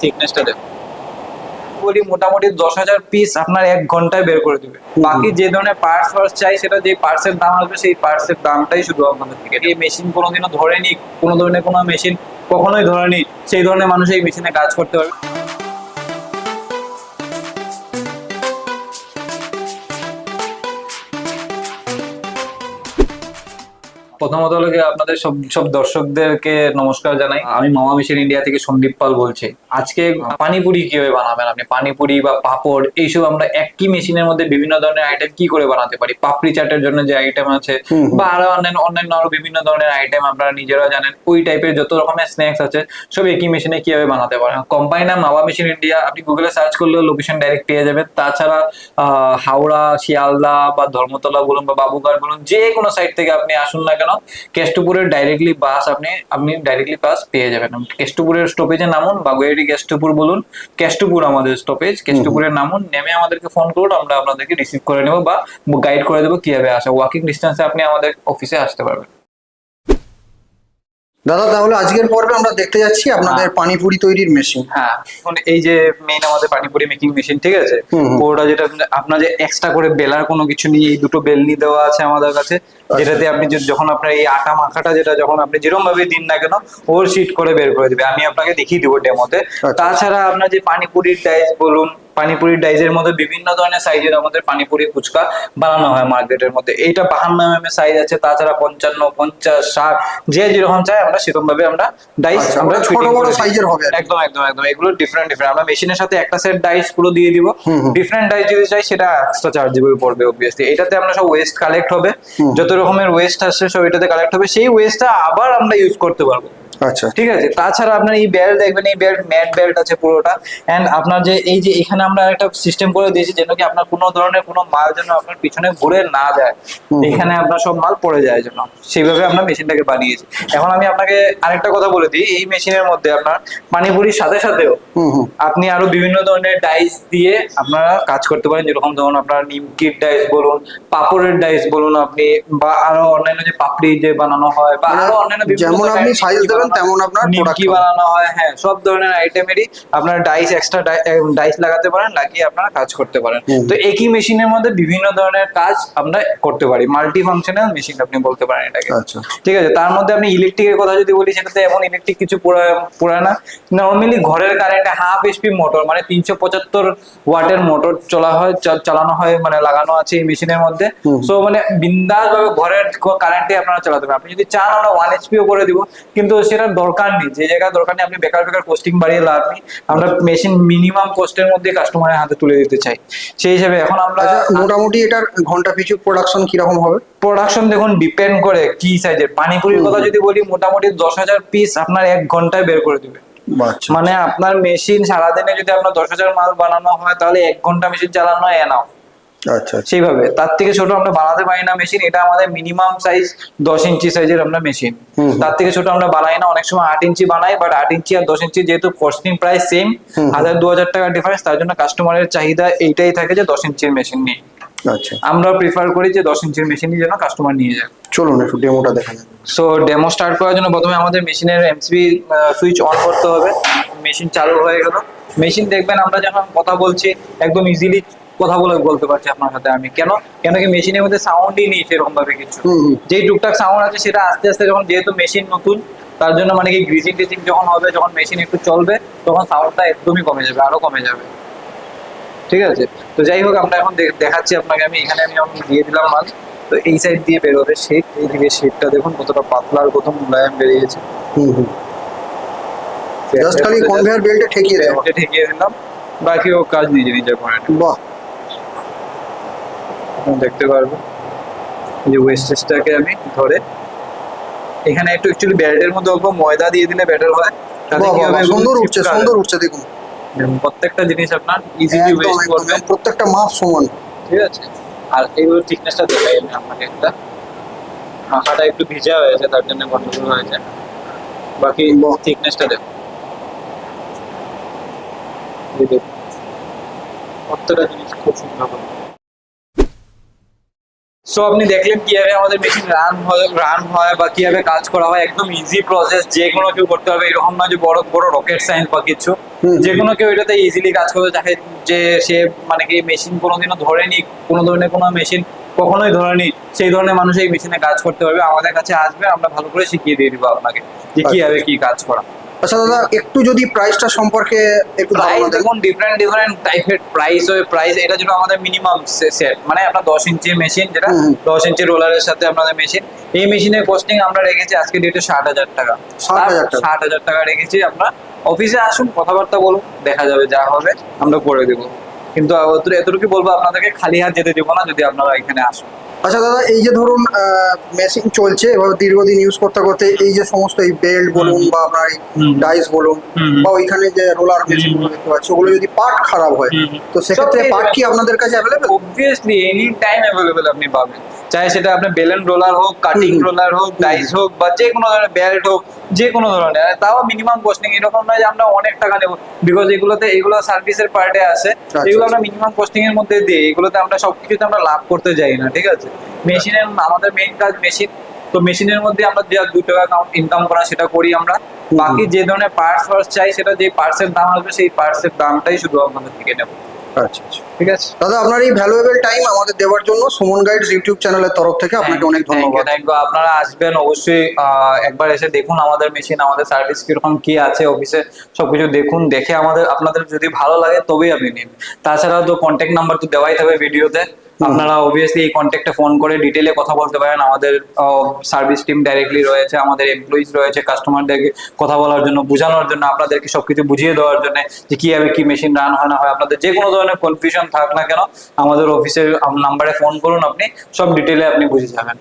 থিকনেসটা দেখো। বলি মোটামুটি দশ হাজার পিস আপনার এক ঘন্টায় বের করে দিবে। বাকি যে ধরনের পার্টস ফার্স চাই সেটা যে পার্টসের দাম আসবে সেই পার্টসের দামটাই শুধু আপনাদের থেকে এই মেশিন কোনোদিনও ধরেনি কোনো ধরনের কোনো মেশিন কখনোই ধরেনি সেই ধরনের মানুষ এই মেশিনে কাজ করতে পারবে। প্রথমত হলো আপনাদের সব সব দর্শকদেরকে নমস্কার জানাই। আমি মামা মিশন ইন্ডিয়া থেকে সন্দীপ পাল বলছি। আজকে পানিপুরি কীভাবে বানাবেন আপনি? পানিপুরি বা পাপড় এইসব আমরা একই মেশিনের মধ্যে বিভিন্ন ধরনের আইটেম কি করে বানাতে পারি? পাপড়ি চাটের জন্য যে আইটেম আছে। বা আরও অন্যান্য অন্যান্য আরও বিভিন্ন ধরনের আইটেম আপনারা নিজেরা জানেন। ওই টাইপের যত রকমের স্ন্যাক্স আছে সব একই মেশিনে কীভাবে বানাতে পারেন? কোম্পানি নাম মামা মিশন ইন্ডিয়া আপনি গুগলে সার্চ করলে লোকেশন ডাইরেক্ট পেয়ে যাবেন। তাছাড়া আহ, হাওড়া শিয়ালদা বা ধর্মতলা বলুন বা বাবুঘাট বলুন যে কোনো সাইড থেকে আপনি আসুন না কেন কেষ্টপুরের ডাইরেক্টলি বাস আপনি আপনি ডাইরেক্টলি বাস পেয়ে যাবেন। কেষ্টপুরের স্টপেজে নামুন বাগুয়ারি কেষ্টপুর বলুন। কেষ্টপুর আমাদের স্টপেজ কেষ্টপুরের নামুন নেমে আমাদেরকে ফোন করুন আমরা আপনাদেরকে রিসিভ করে নেব বা গাইড করে দেবো কীভাবে আসা। ওয়াকিং ডিস্টেন্সে আপনি আমাদের অফিসে আসতে পারবেন। দাদা তাহলে আজকের পর্বে আমরা দেখতে যাচ্ছি আপনাদের পানিপুরি তৈরির মেশিন হ্যাঁ এখন এই যে মেইন আমাদের পানিপুরি মেকিং মেশিন ঠিক আছে। পুরোটা যেটা আপনার যে এক্সট্রা করে বেলার কোনো কিছু নেই এই দুটো বেলনি দেওয়া আছে আমাদের কাছে আচ্ছা। যেটাতে আপনি যখন আপনার এই আটা মাখাটা যেটা যখন আপনি যেরকম ভাবে দিন না কেন ওর শিট করে বের করে দিবে আমি আপনাকে দেখিয়ে দিব ডেমোতে আচ্ছা। তাছাড়া আপনার যে পানিপুরির ডাইস বলুন পানিপুরির ডাইজের মধ্যে বিভিন্ন ধরনের সাইজের আমাদের পানিপুরি ফুচকা বানানো হয় মার্কেটের মধ্যে। এইটা বাহান্ন এম এর সাইজ আছে তাছাড়া পঞ্চান্ন পঞ্চাশ ষাট যে যেরকম চাই আমরা সেরকম ভাবে আমরা ডাইস আচ্ছা, আমরা ছোট বড় সাইজের হবে একদম একদম একদম এগুলো ডিফারেন্ট ডিফারেন্ট আমরা মেশিনের সাথে একটা সেট ডাইস পুরো দিয়ে দিব। ডিফারেন্ট ডাইস যদি চাই সেটা এক্সট্রা চার্জেবল পড়বে অবভিয়াসলি এটাতে আমরা সব ওয়েস্ট কালেক্ট হবে। যত রকমের ওয়েস্ট আসছে সব এটাতে কালেক্ট হবে। সেই ওয়েস্টটা আবার আমরা ইউজ করতে পারব। আচ্ছা। ঠিক আছে? তাছাড়া আপনার এই বেল্ট দেখবেন এই বেল্ট ম্যাট বেল্ট আছে পুরোটা। এন্ড আপনার যে এই যে এখানে আমরা একটা সিস্টেম করে দিয়েছি যেন কি আপনার কোনো ধরনের কোনো মাল যেন আপনার পিছনে ঘুরে না যায়। এখানে আপনার সব মাল পড়ে যায় যেন। সেইভাবে আমরা মেশিনটাকে বানিয়েছি। এখন আমি আপনাকে আরেকটা কথা বলে দিই এই মেশিনের মধ্যে আপনার পানিপুরির সাথে সাথেও আপনি আরও বিভিন্ন ধরনের ডাইস দিয়ে আপনারা কাজ করতে পারেন। যেরকম ধরুন আপনার নিমকির ডাইস বলুন পাপড়ের ডাইস বলুন আপনি বা আরও অন্যান্য যে পাপড়ি যে বানানো হয় বা আরও অন্যান্য যেমন আপনি size দেবেন তেমন আপনার নিমকি product হবে। বানানো হয় হ্যাঁ সব ধরনের আইটেমেরই আপনার ডাইস এক্সট্রা ডাইস লাগাতে পারেন লাগিয়ে আপনারা কাজ করতে পারেন। তো একই মেশিনের মধ্যে বিভিন্ন ধরনের কাজ আমরা করতে পারি মাল্টি ফাংশনাল মেশিন আপনি বলতে পারেন এটাকে। আচ্ছা। ঠিক আছে তার মধ্যে আপনি ইলেকট্রিকের কথা যদি বলি সেটাতে এমন ইলেকট্রিক কিছু পুরা- না। নর্মালি ঘরের কারেন্টে হাফ এসপি মোটর মানে তিনশো পঁচাত্তর ওয়াটের মোটর চলা হয় চালানো হয় মানে লাগানো আছে এই মেশিনের মধ্যে। সো মানে বিন্দাস ভাবে ঘরের কারেন্টে আপনারা চালাতে পারেন। আপনি যদি চান আমরা ওয়ান এইচপিও করে দিব। কিন্তু সেটার দরকার নেই। যে জায়গায় দরকার নেই আপনি বেকার বেকার পোস্টিং বাড়িয়ে লাভ নেই। আমরা মেশিন মিনিমাম কস্টের মধ্যে কাস্টমারের হাতে তুলে দিতে চাই। সেই হিসেবে এখন আমরা আচ্ছা মোটামুটি এটার ঘণ্টা পিছু প্রোডাকশন কীরকম হবে? প্রোডাকশন দেখুন ডিপেন্ড করে কি সাইজের পানিপুরির কথা যদি বলি মোটামুটি দশ হাজার পিস আপনার এক ঘন্টায় বের করে দিবে। আচ্ছা। মানে আপনার মেশিন সারাদিনে যদি আপনার দশ হাজার মাল বানানো হয় তাহলে এক ঘণ্টা মেশিন চালানো এনাও আচ্ছা আচ্ছা। সেইভাবে। তার থেকে ছোট আমরা বানাতে পারি না মেশিন এটা আমাদের মিনিমাম সাইজ দশ ইঞ্চি সাইজের আমরা মেশিন তার থেকে ছোট আমরা বানাই না অনেক সময় আট ইঞ্চি বানাই বাট আট ইঞ্চি আর দশ ইঞ্চি যেহেতু কস্টিং প্রাইস সেম হাজার দু হাজার টাকা ডিফারেন্স তার জন্য কাস্টমারের চাহিদা এইটাই থাকে যে দশ ইঞ্চির মেশিন নিয়ে। আচ্ছা। আমরা প্রিফার করি যে দশ ইঞ্চির মেশিনই যেন কাস্টমার নিয়ে যায়। চলুন একটু ডেমোটা দেখা যাবে সো ডেমো স্টার্ট করার জন্য প্রথমে আমাদের মেশিনের এমসিবি সুইচ অন করতে হবে। মেশিন চালু হয়ে গেল। মেশিন দেখবেন আমরা যখন কথা বলছি একদম ইজিলি কথা বলে বলতে পারছি আপনার সাথে আমি। কেন? কেন কি মেশিনের মধ্যে সাউন্ডই নেই সেরকম ভাবে কিছু যেই টুকটাক সাউন্ড আছে সেটা আস্তে আস্তে যখন যেহেতু মেশিন নতুন তার জন্য মানে কি গ্রিজিং টিজিং যখন হবে যখন মেশিন একটু চলবে তখন সাউন্ডটা একদমই কমে যাবে আরও কমে যাবে। ঠিক আছে? তো যাই হোক আমরা এখন দেখাচ্ছি আপনাকে আমি। এখানে আমি যখন দিয়ে দিলাম মাল। তো এই সাইড দিয়ে বেরোবে শেড এই দিকে শেডটা দেখুন কতটা পাতলা আর কত মুলায়ম বেরিয়েছে। হুম হুম। জাস্ট খালি কনভেয়ার বেল্টে ঠেকিয়ে এটা ঠেকিয়ে দিলাম। বাকি ও কাজ নিজে নিজে করে। বাহ। দেখতে পারব। যে ওয়েস্টেজটাকে আমি ধরে। এখানে একটু অ্যাকচুয়ালি ব্যাটের মধ্যে অল্প ময়দা দিয়ে দিলে ব্যাটার হয়। তাতে কি হবে? সুন্দর উঠছে সুন্দর উঠছে দেখুন। প্রত্যেকটা জিনিস আপনার ইজিলি ওয়েস্ট প্রত্যেকটা মাপ সমান। ঠিক আছে? আর এইগুলো থিকনেসটা দেখাই আমি আপনাকে একটা। মাথাটা একটু ভিজা হয়েছে তার জন্য গন্ডগোল হয়েছে। বাকি থিকনেসটা দেখো। প্রত্যেকটা জিনিস খুব সুন্দর সো আপনি দেখলেন কীভাবে আমাদের মেশিন রান হয় রান হয় বা কীভাবে কাজ করা হয় একদম ইজি প্রসেস যে কোনো কেউ করতে পারবে। এরকম নয় যে বড় বড় রকেট সায়েন্স বা কিছু। যে কোনো কেউ এটাতে ইজিলি কাজ করতে চাহে যে সে মানে কি মেশিন কোনোদিনও ধরেনি কোনো ধরনের কোনো মেশিন কখনোই ধরেনি সেই ধরনের মানুষ এই মেশিনে কাজ করতে পারবে। আমাদের কাছে আসবে আমরা ভালো করে শিখিয়ে দিয়ে দিব আপনাকে যে কীভাবে কি কাজ করা। আচ্ছা দাদা একটু যদি প্রাইসটা সম্পর্কে একটু ধারণা দেখুন ডিফারেন্ট ডিফারেন্ট টাইপের প্রাইস হয় প্রাইস এটা যেটা আমাদের মিনিমাম সেট মানে আপনার দশ ইঞ্চি মেশিন যেটা। দশ ইঞ্চি রোলারের সাথে আপনাদের মেশিন এই মেশিনের কস্টিং আমরা রেখেছি আজকে ডেটে ষাট হাজার টাকা। 60,000 টাকা। ষাট হাজার টাকা রেখেছি আপনার অফিসে আসুন কথাবার্তা বলুন দেখা যাবে যা হবে আমরা করে দেবো। কিন্তু এতটুকু বলব আপনাদেরকে খালি হাত যেতে দেবো না যদি আপনারা এখানে আসুন। আচ্ছা দাদা এই যে ধরুন মেশিন চলছে এবার দীর্ঘদিন ইউজ করতে করতে এই যে সমস্ত এই বেল্ট বলুন বা আপনার এই ডাইস বলুন বা ওইখানে যে রোলার মেশিনগুলো দেখতে পাচ্ছি ওগুলো যদি পার্ট খারাপ হয় তো সেক্ষেত্রে পার্ট কি আপনাদের কাছে available obviously any time available আপনি পাবেন। চাই সেটা আপনার বেলেন রোলার হোক কাটিং রোলার হোক ডাইস হোক বা যে কোনো ধরনের বেল্ট হোক যে কোনো ধরনের। তাও মিনিমাম কস্টিং এরকম নয় যে আমরা অনেক টাকা নেব। বিকজ এগুলোতে এগুলো সার্ভিসের পার্টে আসে এগুলো আমরা মিনিমাম কস্টিং এর মধ্যে দিই। এগুলোতে আমরা সবকিছুতে আমরা লাভ করতে যাই না ঠিক আছে? মেশিনের আমাদের মেইন কাজ মেশিন তো মেশিনের মধ্যে আমরা যে দু টাকা ইনকাম করা সেটা করি আমরা। বাকি যে ধরনের পার্টস ফার্টস চাই সেটা যে পার্টসের দাম আসবে সেই পার্টসের দামটাই শুধু আমাদের থেকে নেব। আচ্ছা আচ্ছা। ঠিক আছে? দাদা আপনার এই ভ্যালুয়েবল টাইম আমাদের দেওয়ার জন্য সুমন গাইডস ইউটিউব চ্যানেলের তরফ থেকে আপনাকে অনেক ধন্যবাদ। থ্যাংক ইউ আপনারা আসবেন অবশ্যই একবার এসে দেখুন আমাদের মেশিন আমাদের সার্ভিস কীরকম কি আছে অফিসে সবকিছু দেখুন দেখে আমাদের আপনাদের যদি ভালো লাগে তবেই আপনি নিন। তাছাড়াও তো কন্ট্যাক্ট নাম্বার তো দেওয়াই থাকবে ভিডিওতে আপনারা অবভিয়াসলি এই কন্ট্যাক্টে ফোন করে ডিটেলে কথা বলতে পারেন। আমাদের সার্ভিস টিম ডাইরেক্টলি রয়েছে, আমাদের এমপ্লয়িজ রয়েছে কাস্টমারদেরকে কথা বলার জন্য, বোঝানোর জন্য, আপনাদেরকে সবকিছু বুঝিয়ে দেওয়ার জন্য, যে কীভাবে কি মেশিন রান হয়, না হয়, আপনাদের যে কোনো ধরনের কনফিউশন থাক না কেন, আমাদের অফিসের নাম্বারে ফোন করুন আপনি, সব ডিটেলে আপনি বুঝে যাবেন।